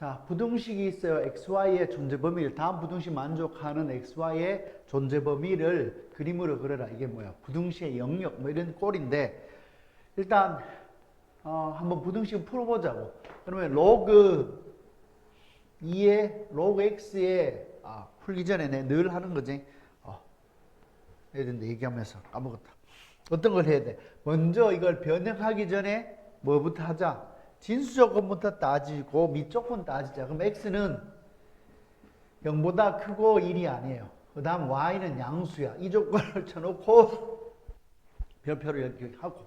자, 부등식이 있어요. xy의 존재 범위를 다음 부등식 만족하는 xy의 존재 범위를 그림으로 그려라. 이게 뭐야? 부등식의 영역 뭐 이런 꼴인데 일단 어, 한번 부등식 풀어보자고. 그러면 로그 2의 로그 x의 아, 풀기 전에 내 늘 하는 거지. 어, 얘들 얘기하면서 까먹었다. 어떤 걸 해야 돼? 먼저 이걸 변형하기 전에 뭐부터 하자? 진수 조건부터 따지고 밑조건 따지자. 그럼 x는 0보다 크고 1이 아니에요. 그 다음 y는 양수야. 이 조건을 쳐놓고 별표를 이렇게 하고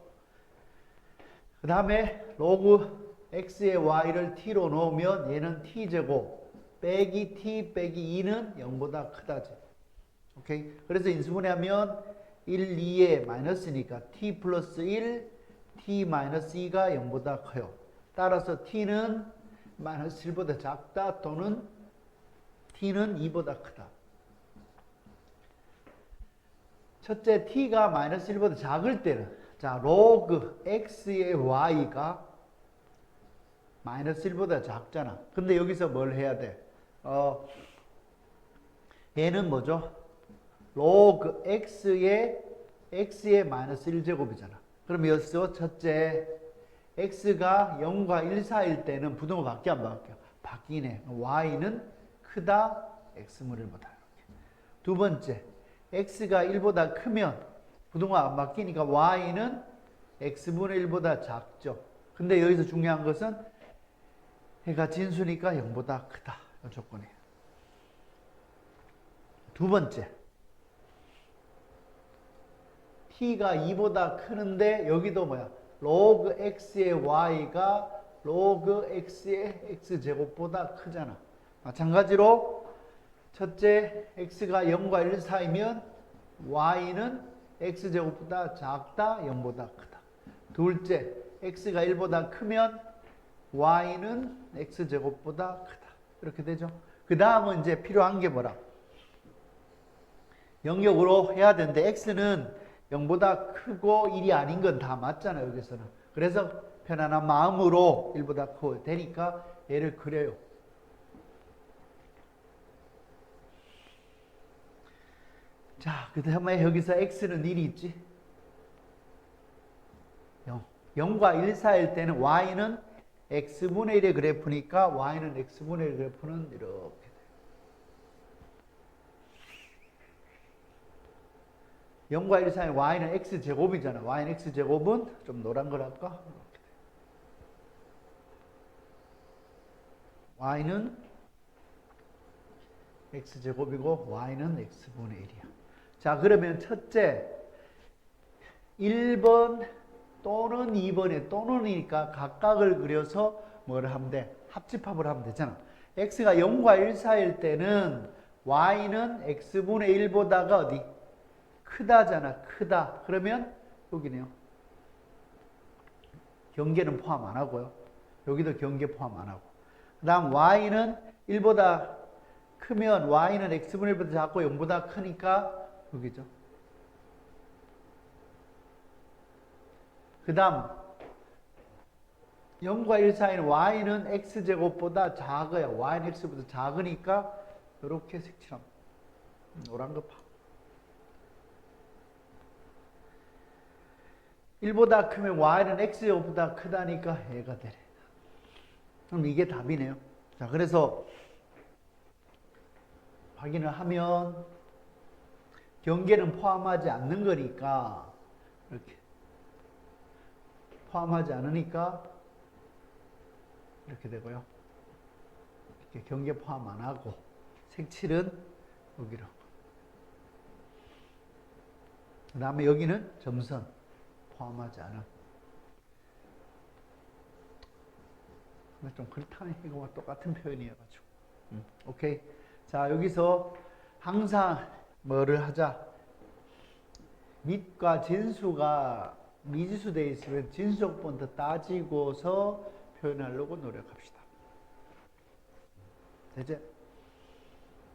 그 다음에 로그 x의 y를 t로 놓으면 얘는 t제곱 빼기 t 빼기 2는 0보다 크다지. 오케이? 그래서 인수분해하면 1, 2에 마이너스니까 t 플러스 1, t 마이너스 2가 0보다 커요. 따라서 t는 마이너스 1보다 작다 또는 t는 2보다 크다. 첫째 t가 마이너스 1보다 작을 때는 자 로그 x의 y가 마이너스 1보다 작잖아. 근데 여기서 뭘 해야 돼? 어, 얘는 뭐죠? 로그 x의 x의 마이너스 1제곱이잖아. 그럼 여기서 첫째 x가 0과 1 사이일 때는 부등호 바뀌어 안 바뀌어? 바뀌네. y는 크다 x분의 1보다. 두 번째 x가 1보다 크면 부등호가 안 바뀌니까 y는 x분의 1보다 작죠. 근데 여기서 중요한 것은 해가 진수니까 0보다 크다. 이 조건이에요. 두 번째 t가 2보다 크는데 여기도 뭐야? 로그 x의 y가 로그 x의 x제곱보다 크잖아. 마찬가지로 첫째 x가 0과 1 사이면 y는 x제곱보다 작다 0보다 크다. 둘째 x가 1보다 크면 y는 x제곱보다 크다. 이렇게 되죠. 그 다음은 이제 필요한 게 뭐라? 영역으로 해야 되는데 x는 0보다 크고 1이 아닌 건 다 맞잖아요, 여기서는. 그래서 편안한 마음으로 1보다 크고 되니까 얘를 그려요. 자, 그 다음에 여기서 x는 1이 있지? 0. 0과 1 사이일 때는 y는 x분의 1의 그래프니까 y는 x분의 1 그래프는 이렇게 돼요. 영과1 사이 y는 x제곱이잖아. y는 x제곱은 좀 노란 걸 할까? y는 x제곱이고 y는 x분의 1이야. 자, 그러면 첫째 1번 또는 2번에 또는이니까 각각을 그려서 뭘 하면 돼? 합집합을 하면 되잖아. x가 0과 1 사이일 때는 y는 x분의 1보다가 어디? 크다잖아. 크다. 그러면 여기네요. 경계는 포함 안 하고요. 여기도 경계 포함 안 하고. 그 다음 y는 1보다 크면 y는 x분의 1보다 작고 0보다 크니까 여기죠. 그 다음 0과 1 사이는 y는 x제곱보다 작아요. y는 x보다 작으니까 이렇게 색칠합니다. 노란 거 봐. 1보다 크면 y는 x제곱보다 크다니까 얘가 되래. 그럼 이게 답이네요. 자, 그래서 확인을 하면 경계는 포함하지 않는 거니까 이렇게 포함하지 않으니까 이렇게 되고요. 이렇게 경계 포함 안 하고 색칠은 여기로. 그 다음에 여기는 점선 포함하지. 근데 좀 그렇다는 이거와 똑같은 표현이어가지고. 음, 오케이. 자, 여기서 항상 뭐를 하자? 밑과 진수가 미지수 되어 있으면 진수조건부터 따지고서 표현하려고 노력합시다. 되죠?